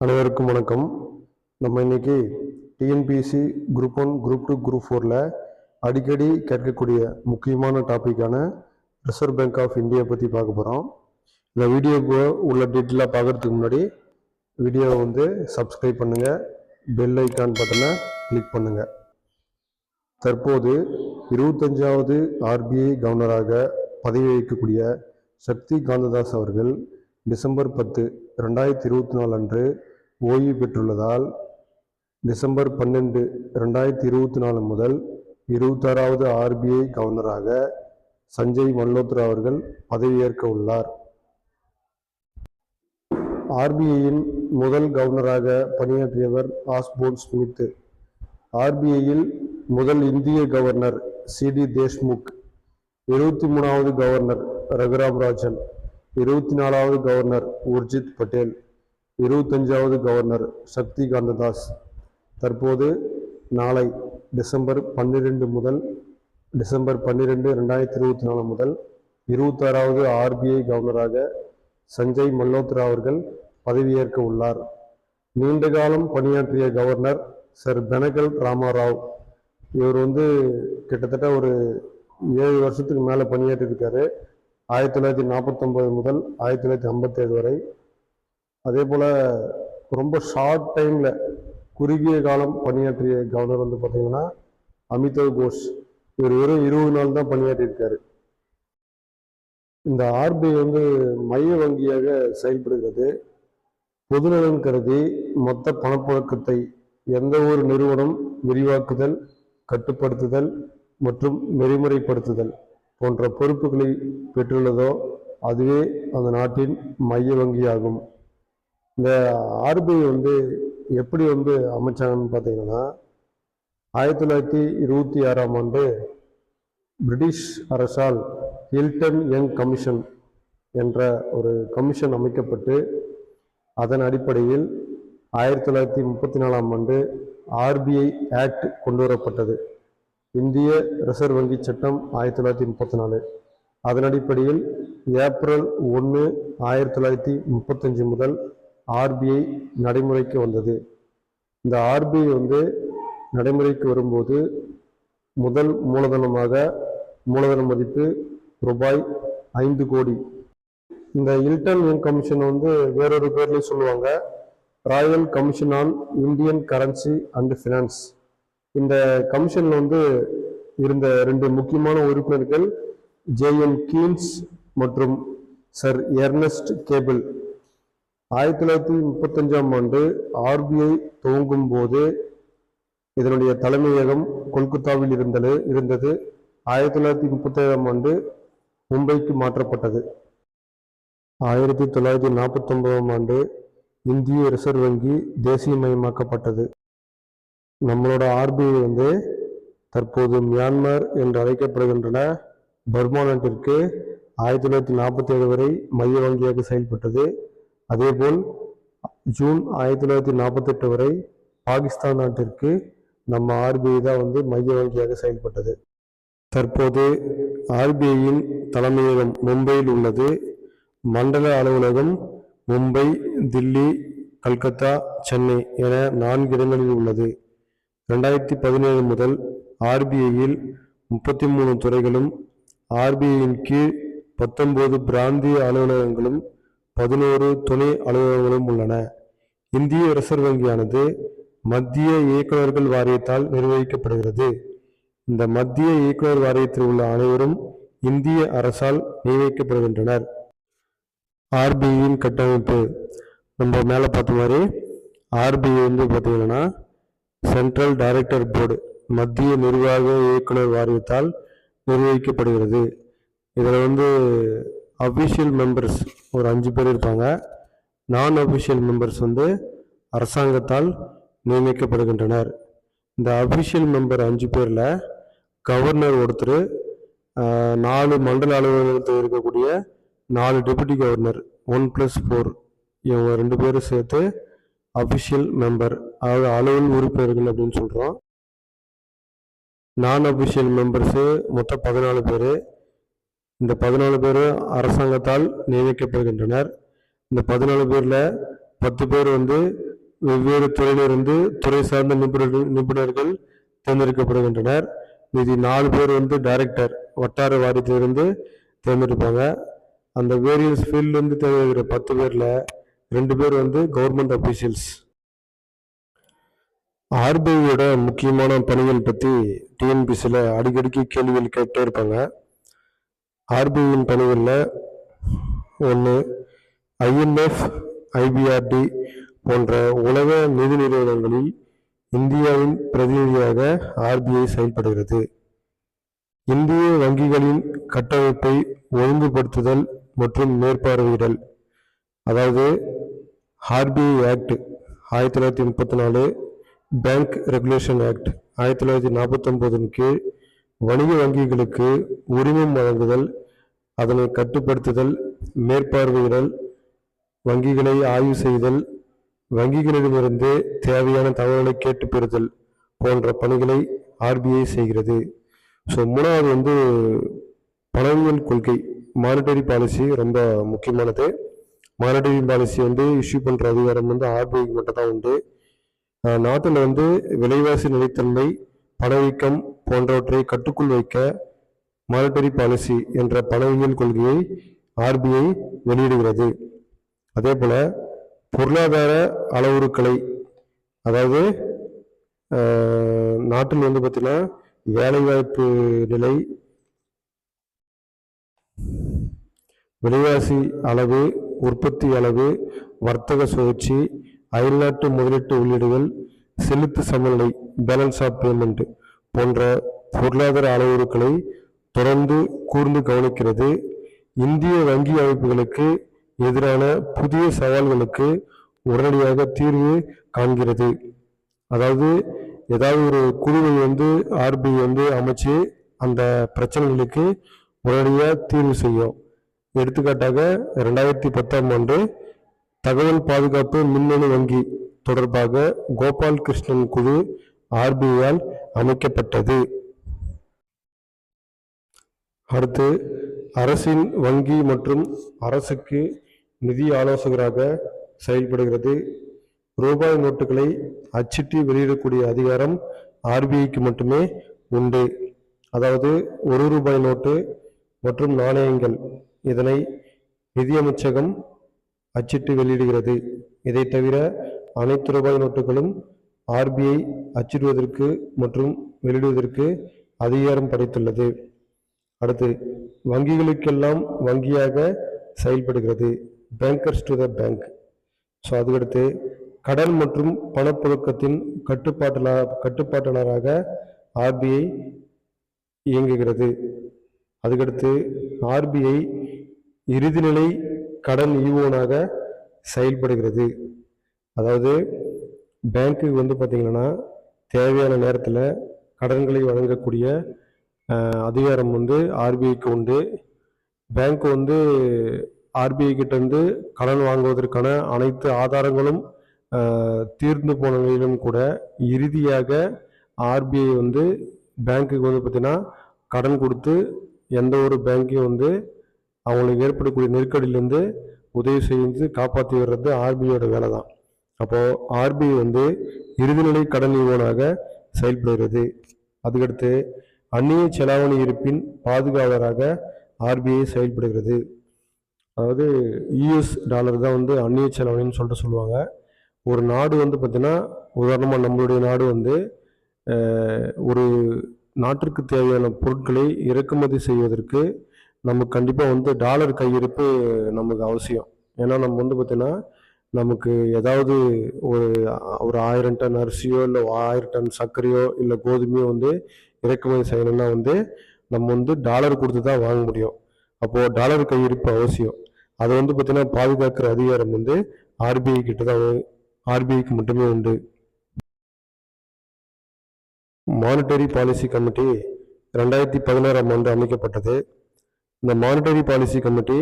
அனைவருக்கும் வணக்கம். நம்ம இன்னைக்கு TNPSC group one group two group ஃபோரில் அடிக்கடி கேட்கக்கூடிய முக்கியமான டாப்பிக்கான ரிசர்வ் பேங்க் ஆஃப் இந்தியா பற்றி பார்க்க போகிறோம் இந்த வீடியோக்கு உள்ள டீட்டெயிலாக பார்க்குறதுக்கு முன்னாடி வீடியோவை வந்து சப்ஸ்கிரைப் பண்ணுங்கள் பெல் ஐக்கான் பட்டனை கிளிக் பண்ணுங்கள் தற்போது இருபத்தஞ்சாவது ஆர்பிஐ கவர்னராக பதவி வகிக்கக்கூடிய சக்தி காந்ததாஸ் அவர்கள் டிசம்பர் பத்து ரெண்டாயிரத்தி இருபத்தி நாலு அன்று ஓய்வு பெற்றுள்ளதால் டிசம்பர் பன்னெண்டு ரெண்டாயிரத்தி இருபத்தி நாலு முதல் இருபத்தாறாவது ஆர்பிஐ கவர்னராக சஞ்சய் மல்ஹோத்ரா அவர்கள் பதவியேற்க உள்ளார். ஆர்பிஐயின் முதல் கவர்னராக பணியாற்றியவர் ஆஸ்போன் ஸ்மித். ஆர்பிஐயில் முதல் இந்திய கவர்னர் சிடி தேஷ்முக். இருபத்தி மூணாவது கவர்னர் ரகுராம் ராஜன். இருபத்தி நாலாவது கவர்னர் உர்ஜித் பட்டேல். இருபத்தஞ்சாவது கவர்னர் சக்தி காந்ததாஸ் தற்போது நாளை டிசம்பர் பன்னிரெண்டு முதல் டிசம்பர் பன்னிரெண்டு ரெண்டாயிரத்தி இருபத்தி நாலு முதல் இருபத்தாறாவது ஆர்பிஐ கவர்னராக சஞ்சய் மல்ஹோத்ரா அவர்கள் பதவியேற்க உள்ளார். நீண்ட காலம் பணியாற்றிய கவர்னர் சர் பெனகல் ராமாராவ். இவர் வந்து கிட்டத்தட்ட ஒரு ஏழு வருஷத்துக்கு மேலே பணியாற்றியிருக்காரு. ஆயிரத்தி தொள்ளாயிரத்தி நாற்பத்தொம்பது முதல் ஆயிரத்தி தொள்ளாயிரத்தி ஐம்பத்தேழு வரை அதே போல் ரொம்ப ஷார்ட் டைமில் குறுகிய காலம் பணியாற்றிய கவர்னர் வந்து பார்த்தீங்கன்னா அமிதாவ் கோஷ் இவர் வெறும் இருபது நாள் தான் பணியாற்றியிருக்காரு இந்த ஆர்பிஐ வந்து மைய வங்கியாக செயல்படுகிறது. பொதுநலன் கருதி மொத்த பணப்புழக்கத்தை எந்த ஒரு நிறுவனம் விரிவாக்குதல் கட்டுப்படுத்துதல் மற்றும் நெறிமுறைப்படுத்துதல் போன்ற பொறுப்புகளை பெற்றுள்ளதோ அதுவே அந்த நாட்டின் மைய வங்கியாகும். இந்த ஆர்பிஐ வந்து எப்படி வந்து அமைச்சாங்கன்னு பார்த்தீங்கன்னா ஆயிரத்தி தொள்ளாயிரத்தி இருபத்தி ஆறாம் ஆண்டு பிரிட்டிஷ் அரசால் ஹில்டன் யங் கமிஷன் என்ற ஒரு கமிஷன் அமைக்கப்பட்டு அதன் அடிப்படையில் ஆயிரத்தி தொள்ளாயிரத்தி முப்பத்தி நாலாம் ஆண்டு ஆர்பிஐ ஆக்ட் கொண்டு வரப்பட்டது இந்திய ரிசர்வ் வங்கி சட்டம் ஆயிரத்தி தொள்ளாயிரத்தி முப்பத்தி நாலு. அதன் அடிப்படையில் ஏப்ரல் ஒன்று ஆயிரத்தி தொள்ளாயிரத்தி முப்பத்தஞ்சு முதல் ஆர்பிஐ நடைமுறைக்கு வந்தது. இந்த ஆர்பிஐ வந்து நடைமுறைக்கு வரும்போது முதல் மூலதனமாக மூலதன மதிப்பு ரூபாய் ஐந்து கோடி. இந்த இல்டன் யங் கமிஷன் வந்து வேறொரு பேர்லேயும் சொல்லுவாங்க. Royal Commission on Indian Currency and Finance இந்த கமிஷன்ல வந்து இருந்த ரெண்டு முக்கியமான உறுப்பினர்கள் ஜேஎன் கீன்ஸ் மற்றும் சர் எர்னஸ்ட் கேபிள். ஆயிரத்தி தொள்ளாயிரத்தி முப்பத்தஞ்சாம் ஆண்டு ஆர்பிஐ துவங்கும் போது இதனுடைய தலைமையகம் கொல்கத்தாவில் இருந்தது இருந்தது. ஆயிரத்தி தொள்ளாயிரத்தி முப்பத்தேழாம் ஆண்டு மும்பைக்கு மாற்றப்பட்டது. ஆயிரத்தி தொள்ளாயிரத்தி நாற்பத்தொன்பதாம் ஆண்டு இந்திய ரிசர்வ் வங்கி தேசியமயமாக்கப்பட்டது. நம்மளோட ஆர்பிஐ வந்து தற்போது மியான்மர் என்று அழைக்கப்படுகின்றன. பர்மா நாட்டிற்கு ஆயிரத்தி தொள்ளாயிரத்தி நாற்பத்தி ஏழு வரை மைய வங்கியாக செயல்பட்டது. அதேபோல் ஜூன் ஆயிரத்தி தொள்ளாயிரத்தி நாற்பத்தெட்டு வரை பாகிஸ்தான் நாட்டிற்கு நம்ம ஆர்பிஐ தான் வந்து மைய வங்கியாக செயல்பட்டது. தற்போது ஆர்பிஐயின் தலைமையகம் மும்பையில் உள்ளது. மண்டல அலுவலகம் மும்பை தில்லி கல்கத்தா சென்னை என நான்கு இடங்களில் உள்ளது. ரெண்டாயிரத்தி பதினேழு முதல் ஆர்பிஐயில் முப்பத்தி மூணு துறைகளும் ஆர்பிஐயின் கீழ் பத்தொன்பது பிராந்திய அலுவலகங்களும் பதினோரு துணை அலுவலகங்களும் உள்ளன. இந்திய ரிசர்வ் வங்கியானது மத்திய இயக்குநர்கள் வாரியத்தால் நிர்வகிக்கப்படுகிறது. இந்த மத்திய இயக்குநர் வாரியத்தில் உள்ள அனைவரும் இந்திய அரசால் நியமிக்கப்படுகின்றனர். ஆர்பிஐயின் கட்டமைப்பு. நம்ம மேலே பார்த்த மாதிரி ஆர்பிஐ வந்து பார்த்தீங்கன்னா சென்ட்ரல் டைரக்டர் போர்டு மத்திய நிர்வாக இயக்குனர் வாரியத்தால் நிர்வகிக்கப்படுகிறது. இதில் வந்து அஃபிஷியல் மெம்பர்ஸ் ஒரு அஞ்சு பேர் இருப்பாங்க. நான் அஃபிஷியல் மெம்பர்ஸ் வந்து அரசாங்கத்தால் நியமிக்கப்படுகின்றனர். இந்த அஃபிஷியல் மெம்பர் அஞ்சு பேரில் கவர்னர் ஒருத்தர் நாலு மண்டல அலுவலகத்தில் இருக்கக்கூடிய நாலு deputy governor one plus four இவங்க ரெண்டு பேரும் சேர்த்து அஃபிஷியல் மெம்பர் அதாவது அலுவல் உறுப்பினர்கள் அப்படின்னு சொல்கிறோம் நான் அஃபிஷியல் மெம்பர்ஸு மொத்தம் பதினாலு பேர். இந்த பதினாலு பேர் அரசாங்கத்தால் நியமிக்கப்படுகின்றனர். இந்த பதினாலு பேரில் பத்து பேர் வந்து வெவ்வேறு துறையிலிருந்து துறை சார்ந்த நிபுணர்கள் நிபுணர்கள் தேர்ந்தெடுக்கப்படுகின்றனர். மீதி நாலு பேர் வந்து டைரக்டர் வட்டார வாரியத்திலிருந்து தேர்ந்தெடுப்பாங்க. அந்த வேரியஸ் ஃபீல்ட்லேருந்து தேர்ந்தெடுக்கிற பத்து பேரில் ரெண்டு பேர் வந்து கவர்மெண்ட் அஃபீஷியல்ஸ் ஆர்பிஐயோட முக்கியமான பணிகள் பற்றி டிஎன்பிசியில் அடிக்கடிக்கு கேள்விகள் கேட்டே இருப்பாங்க. ஆர்பிஐயின் பணிகளில் ஒன்று ஐஎம்எஃப் ஐபிஆர்டி போன்ற உலக நிதி நிறுவனங்களில் இந்தியாவின் பிரதிநிதியாக ஆர்பிஐ செயல்படுகிறது. இந்திய வங்கிகளின் கட்டமைப்பை ஒழுங்குபடுத்துதல் மற்றும் மேற்பார்வையிடல் அதாவது ஆர்பிஐ ஆக்ட் ஆயிரத்தி தொள்ளாயிரத்தி முப்பத்தி நாலு பேங்க் ரெகுலேஷன் ஆக்ட் ஆயிரத்தி தொள்ளாயிரத்தி நாற்பத்தொம்போதின் கீழ் வணிக வங்கிகளுக்கு உரிமம் வழங்குதல் அதனை கட்டுப்படுத்துதல் மேற்பார்வையிடல் வங்கிகளை ஆய்வு செய்தல் வங்கிகளிடமிருந்து தேவையான தகவல்களை கேட்டு பெறுதல் போன்ற பணிகளை ஆர்பிஐ செய்கிறது. ஸோ மூணாவது வந்து பணவியல் கொள்கை. மானிட்டரி பாலிசி ரொம்ப முக்கியமானது. மானிட்டரி பாலிசி வந்து இஷ்யூ பண்ணுற அதிகாரம் வந்து ஆர்பிஐக்கு மட்டும் தான் உண்டு. நாட்டில் வந்து விலைவாசி நிலைத்தன்மை பணவீக்கம் போன்றவற்றை கட்டுக்குள் வைக்க மானிட்டரி பாலிசி என்ற பணவியல் கொள்கையை ஆர்பிஐ வெளியிடுகிறது. அதே போல் பொருளாதார அளவுருக்களை அதாவது நாட்டில் வந்து பார்த்தீங்கன்னா வேலைவாய்ப்பு நிலை விலைவாசி அளவு உற்பத்தி அளவு வர்த்தக சுழற்சி அயல்நாட்டு முதலீட்டு உள்ளீடுகள் செலுத்து சமநிலை பேலன்ஸ் ஆஃப் பேமெண்ட் போன்ற பொருளாதார அளவுருக்களை தொடர்ந்து கூர்ந்து கவனிக்கிறது. இந்திய வங்கி அமைப்புகளுக்கு எதிரான புதிய சவால்களுக்கு உடனடியாக தீர்வு காண்கிறது. அதாவது ஏதாவது ஒரு குழுவை வந்து ஆர்பிஐ வந்து அமைச்சு அந்த பிரச்சனைகளுக்கு உடனடியாக தீர்வு செய்யும். எடுத்துக்காட்டாக ரெண்டாயிரத்தி பத்தாம் ஆண்டு தகவல் பாதுகாப்பு மின்னணு வங்கி தொடர்பாக கோபால் கிருஷ்ணன் குழு ஆர்பிஐயால் அமைக்கப்பட்டது. அடுத்து அரசின் வங்கி மற்றும் அரசுக்கு நிதி ஆலோசகராக செயல்படுகிறது. ரூபாய் நோட்டுகளை அச்சிட்டு வெளியிடக்கூடிய அதிகாரம் ஆர்பிஐக்கு மட்டுமே உண்டு. அதாவது ஒரு ரூபாய் நோட்டு மற்றும் நாணயங்கள். இதனை நிதியமைச்சகம் அச்சிட்டு வெளியிடுகிறது. இதை தவிர அனைத்து ரூபாய் நோட்டுகளும் ஆர்பிஐ அச்சிடுவதற்கு மற்றும் வெளியிடுவதற்கு அதிகாரம் படைத்துள்ளது. அடுத்து வங்கிகளுக்கெல்லாம் வங்கியாக செயல்படுகிறது. Bankers to the bank so அதுக்கடுத்து கடன் மற்றும் பணப்புழக்கத்தின் கட்டுப்பாட்டாளர் கட்டுப்பாட்டாளராக ஆர்பிஐ இயங்குகிறது. அதுக்கடுத்து ஆர்பிஐ இறுதிநிலை கடன் ஈவோனாக செயல்படுகிறது. அதாவது பேங்க்குக்கு வந்து பார்த்திங்கன்னா தேவையான நேரத்தில் கடன்களை வழங்கக்கூடிய அதிகாரம் வந்து ஆர்பிஐக்கு உண்டு. பேங்க் வந்து ஆர்பிஐ கிட்டேருந்து கடன் வாங்குவதற்கான அனைத்து ஆதாரங்களும் தீர்ந்து போன நிலையிலும் கூட இறுதியாக ஆர்பிஐ வந்து பேங்க்குக்கு வந்து பார்த்திங்கன்னா கடன் கொடுத்து எந்த ஒரு பேங்க்கையும் வந்து அவங்களுக்கு ஏற்படக்கூடிய நெருக்கடியிலேருந்து உதவி செய்து காப்பாற்றி வர்றது ஆர்பிஐயோட வேலை தான் அப்போது ஆர்பிஐ வந்து இறுதிநிலை கடன் நிறுவனாக செயல்படுகிறது. அதுக்கடுத்து அந்நிய செலாவணி இருப்பின் பாதுகாவலராக ஆர்பிஐ செயல்படுகிறது. அதாவது யூஎஸ் டாலர் தான் வந்து அந்நிய செலாவணின்னு சொல்லிட்டு சொல்லுவாங்க. ஒரு நாடு வந்து பார்த்திங்கன்னா உதாரணமாக நம்மளுடைய நாடு வந்து ஒரு நாட்டிற்கு தேவையான பொருட்களை இறக்குமதி செய்வதற்கு நமக்கு கண்டிப்பாக வந்து டாலர் கையிருப்பு நமக்கு அவசியம். ஏன்னா நம்ம வந்து பார்த்திங்கன்னா நமக்கு ஏதாவது ஒரு ஒரு ஆயிரம் டன் அரிசியோ இல்லை ஆயிரம் டன் சர்க்கரையோ இல்லை கோதுமையோ வந்து இறக்குமதி செய்யணும்னா வந்து நம்ம வந்து டாலர் கொடுத்து தான் வாங்க முடியும். அப்போது டாலர் கையிருப்பு அவசியம். அதை வந்து பார்த்திங்கன்னா பாதுகாக்கிற அதிகாரம் வந்து ஆர்பிஐ கிட்ட தான் ஆர்பிஐக்கு மட்டுமே உண்டு. மானிட்டரி பாலிசி கமிட்டி ரெண்டாயிரத்தி பதினாறாம் ஆண்டு அமைக்கப்பட்டது. இந்த monetary policy committee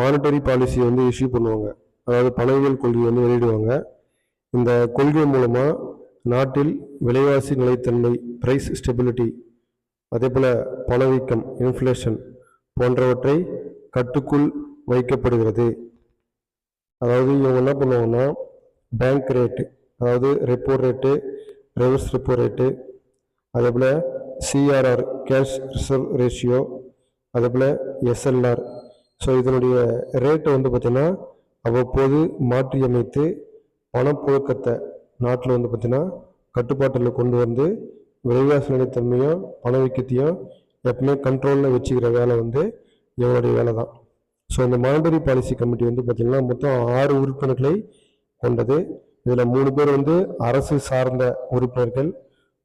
monetary policy வந்து இஷ்யூ பண்ணுவாங்க. அதாவது பணவியல் கொள்கை வந்து வெளியிடுவாங்க. இந்த கொள்கை மூலமாக நாட்டில் விலைவாசி நிலைத்தன்மை பிரைஸ் ஸ்டெபிலிட்டி அதே போல் பணவீக்கம் இன்ஃப்ளேஷன் போன்றவற்றை கட்டுக்குள் வைக்கப்படுகிறது. அதாவது இவங்க என்ன பண்ணுவாங்கன்னா பேங்க் ரேட்டு அதாவது repo rate reverse repo rate அதே போல் சிஆர்ஆர் கேஷ் ரிசர்வ் ரேஷியோ அதே போல் எஸ்எல்ஆர் ஸோ இதனுடைய ரேட்டை வந்து பார்த்திங்கன்னா அவ்வப்போது மாற்றி அமைத்து பணப்புழக்கத்தை நாட்டில் வந்து பார்த்திங்கன்னா கட்டுப்பாட்டில் கொண்டு வந்து விலைவாசி நிலைத்தன்மையும் பணவீக்கத்தையும் எப்பவுமே கண்ட்ரோலில் வச்சுக்கிற வேலை வந்து இவருடைய வேலை தான். ஸோ இந்த மானிட்டரி பாலிசி கமிட்டி வந்து பார்த்திங்கன்னா மொத்தம் ஆறு உறுப்பினர்களை கொண்டது. இதில் மூணு பேர் வந்து அரசு சார்ந்த உறுப்பினர்கள்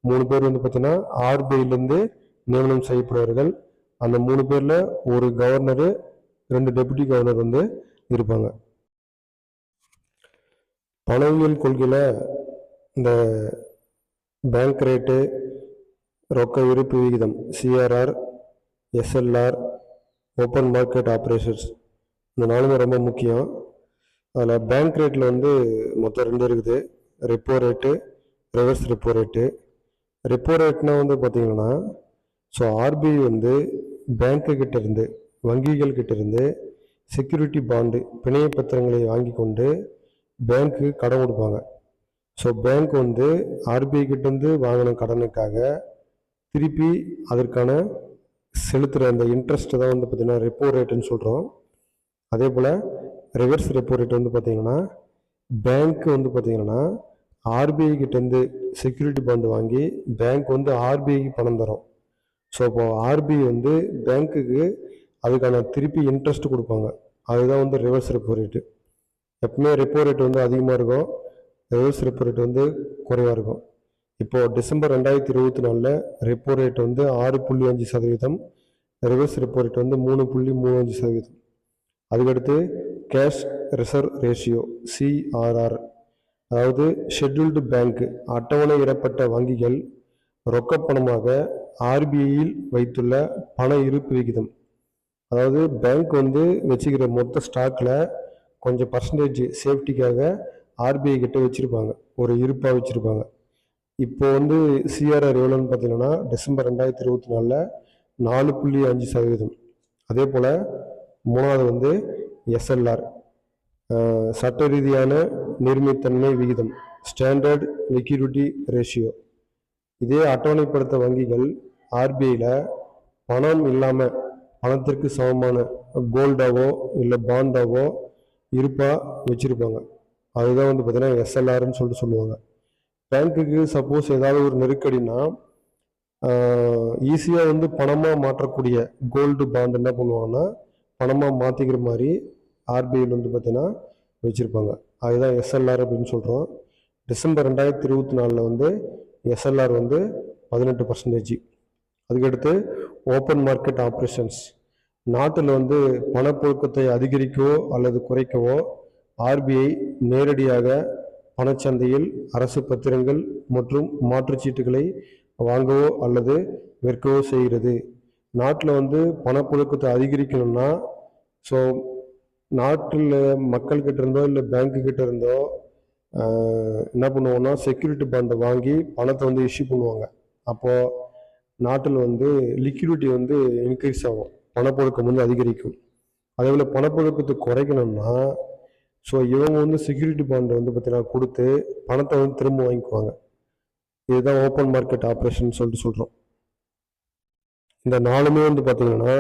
மூணு பேர் வந்து பார்த்திங்கன்னா ஆர்பிஐலேருந்து நியமனம் செய்யப்படுவார்கள் அந்த மூணு பேரில் ஒரு கவர்னரு ரெண்டு டெபுட்டி கவர்னர் வந்து இருப்பாங்க. பணவியல் கொள்கையில் இந்த பேங்க் ரேட்டு ரொக்க இருப்பு விகிதம் CRR SLR open market operations இந்த நாலுமே ரொம்ப முக்கியம். அதில் பேங்க் ரேட்டில் வந்து மொத்தம் ரெண்டு இருக்குது. Repo rate reverse repo rate repo ரேட்னா வந்து பார்த்தீங்கன்னா ஸோ ஆர்பிஐ வந்து பேங்க்கு கிட்டேருந்து வங்கிகள் கிட்ட இருந்து செக்யூரிட்டி பாண்டு பிணைய பத்திரங்களை வாங்கி கொண்டு பேங்க்கு கடன் கொடுப்பாங்க. ஸோ பேங்க் வந்து ஆர்பிஐ கிட்டேருந்து வாங்கின கடனுக்காக திருப்பி அதற்கான செலுத்துகிற அந்த இன்ட்ரெஸ்ட்டு தான் வந்து பார்த்திங்கன்னா ரெப்போ ரேட்டுன்னு சொல்கிறோம் அதே போல் ரிவர்ஸ் ரெப்போ ரேட் வந்து பார்த்திங்கன்னா பேங்க் வந்து பார்த்திங்கன்னா ஆர்பிஐ கிட்டேருந்து செக்யூரிட்டி பாண்டு வாங்கி பேங்க் வந்து ஆர்பிஐக்கு பணம் தரும். ஸோ இப்போ ஆர்பிஐ வந்து பேங்க்குக்கு அதுக்கான திருப்பி இன்ட்ரெஸ்ட் கொடுப்பாங்க. அதுதான் வந்து ரிவர்ஸ் ரெப்போ ரேட்டு எப்பவுமே ரிப்போ ரேட் வந்து அதிகமாக இருக்கும். ரிவர்ஸ் ரெப்போ ரேட் வந்து குறைவாக இருக்கும். இப்போது டிசம்பர் ரெண்டாயிரத்தி இருபத்தி நாலில் ரெப்போ ரேட் வந்து ஆறு புள்ளி அஞ்சு சதவீதம் ரிவர்ஸ் ரெப்போ ரேட் வந்து மூணு புள்ளி மூணு அஞ்சு சதவீதம். அதுக்கடுத்து கேஷ் ரிசர்வ் ரேஷியோ சிஆர்ஆர் அதாவது ஷெட்யூல்டு பேங்க் அட்டவணையிடப்பட்ட வங்கிகள் ரொக்க பணமாக ஆர்பிஐயில் வைத்துள்ள பண இருப்பு விகிதம். அதாவது பேங்க் வந்து வச்சுக்கிற மொத்த ஸ்டாக்கில் கொஞ்சம் பர்சன்டேஜ் சேஃப்டிக்காக ஆர்பிஐ கிட்ட வச்சுருப்பாங்க. ஒரு இருப்பாக வச்சுருப்பாங்க. இப்போ வந்து சிஆர்ஆர் எவ்வளோன்னு பார்த்தீங்கன்னா டிசம்பர் ரெண்டாயிரத்தி இருபத்தி நாலில் நாலு புள்ளி அஞ்சு சதவீதம். அதே போல் மூணாவது வந்து எஸ்எல்ஆர் சட்ட ரீதியான நீர்மைத்தன்மை விகிதம் ஸ்டாண்டர்ட் லிக்யூரிட்டி ரேஷியோ இதே அட்டவணைப்படுத்த வங்கிகள் ஆர்பிஐயில் பணம் இல்லாமல் பணத்திற்கு சமமான கோல்டாவோ இல்லை பாண்டாவோ இருப்பாக வச்சுருப்பாங்க. அதுதான் வந்து பார்த்திங்கன்னா எஸ்எல்ஆர்னு சொல்லிட்டு சொல்லுவாங்க. பேங்க்குக்கு சப்போஸ் ஏதாவது ஒரு நெருக்கடினா ஈஸியாக வந்து பணமாக மாற்றக்கூடிய கோல்டு பாண்ட் என்ன பண்ணுவாங்கன்னா பணமாக மாற்றிக்கிற மாதிரி ஆர்பிஐயில் வந்து பார்த்தீங்கன்னா வச்சுருப்பாங்க. அதுதான் எஸ்எல்ஆர் அப்படின்னு சொல்கிறோம் டிசம்பர் ரெண்டாயிரத்தி இருபத்தி நாலில் வந்து எஸ்எல்ஆர் வந்து பதினெட்டு பர்சன்டேஜ் அதுக்கடுத்து ஓப்பன் மார்க்கெட் ஆப்ரேஷன்ஸ் நாட்டில் வந்து பணப்புழக்கத்தை அதிகரிக்கவோ அல்லது குறைக்கவோ ஆர்பிஐ நேரடியாக பணச்சந்தையில் அரசு பத்திரங்கள் மற்றும் மாற்றுச்சீட்டுகளை வாங்கவோ அல்லது விற்கவோ செய்கிறது. நாட்டில் வந்து பணப்புழக்கத்தை அதிகரிக்கணும்னா ஸோ நாட்டில் மக்கள்கிட்ட இருந்தோ இல்லை பேங்க்கு கிட்ட இருந்தோ என்ன பண்ணுவோம்னா செக்யூரிட்டி பாண்டை வாங்கி பணத்தை வந்து இஷ்யூ பண்ணுவாங்க. அப்போது நாட்டில் வந்து லிக்யூரிட்டி வந்து இன்க்ரீஸ் ஆகும். பணப்பொழுக்கம் வந்து அதிகரிக்கும். அதே போல் பணப்பொழுக்கத்தை குறைக்கணும்னா ஸோ இவங்க வந்து செக்யூரிட்டி பாண்டை வந்து பார்த்தீங்கன்னா கொடுத்து பணத்தை வந்து திரும்ப வாங்கிக்குவாங்க. இதுதான் ஓப்பன் மார்க்கெட் ஆப்ரேஷன் சொல்லிட்டு சொல்கிறோம் இந்த நாலுமே வந்து பார்த்தீங்கன்னா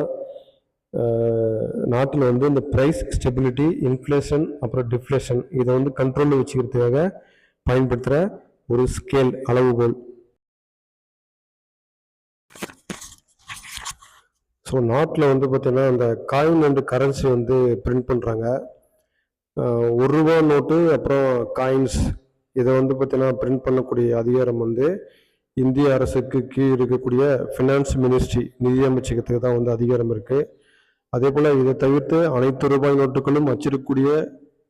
நாட்டில் வந்து இந்த ப்ரைஸ் ஸ்டெபிலிட்டி இன்ஃப்ளேஷன் அப்புறம் டிஃப்ளேஷன் இதை வந்து கண்ட்ரோலில் வச்சுக்கிறதுக்காக பயன்படுத்துகிற ஒரு ஸ்கேல் அளவுகோல். ஸோ நாட்டில் வந்து பார்த்தீங்கன்னா அந்த காயின் அண்ட் கரன்சி வந்து பிரிண்ட் பண்ணுறாங்க ஒரு ரூபா நோட்டு அப்புறம் காயின்ஸ் இதை வந்து பார்த்தீங்கன்னா பிரிண்ட் பண்ணக்கூடிய அதிகாரம் வந்து இந்திய அரசுக்கு கீழ் இருக்கக்கூடிய ஃபினான்ஸ் மினிஸ்ட்ரி நிதி அமைச்சகத்துக்கு தான் வந்து அதிகாரம் இருக்குது அதே போல் இதை தவிர்த்து அனைத்து ரூபாய் நோட்டுகளும் அச்சிடக்கூடிய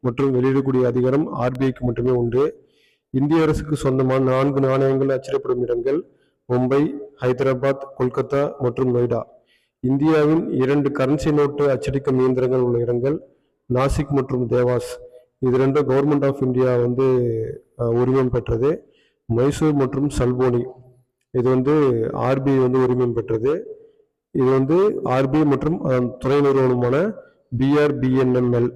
மற்றும் வெளியிடக்கூடிய அதிகாரம் ஆர்பிஐக்கு மட்டுமே உண்டு. இந்திய அரசுக்கு சொந்தமான நான்கு நாணயங்கள் அச்சிடப்படும் இடங்கள் மும்பை ஹைதராபாத் கொல்கத்தா மற்றும் நொய்டா. இந்தியாவின் இரண்டு கரன்சி நோட்டு அச்சடிக்கும் இயந்திரங்கள் உள்ள இடங்கள் நாசிக் மற்றும் தேவாஸ் இது ரெண்டும் கவர்மெண்ட் ஆஃப் இந்தியா வந்து உரிமம் பெற்றது. மைசூர் மற்றும் சல்போனி இது வந்து ஆர்பிஐ வந்து உரிமம் பெற்றது. இது வந்து ஆர்பிஐ மற்றும் அதன் நிறுவனமான பிஆர்பிஎன்எம்எல்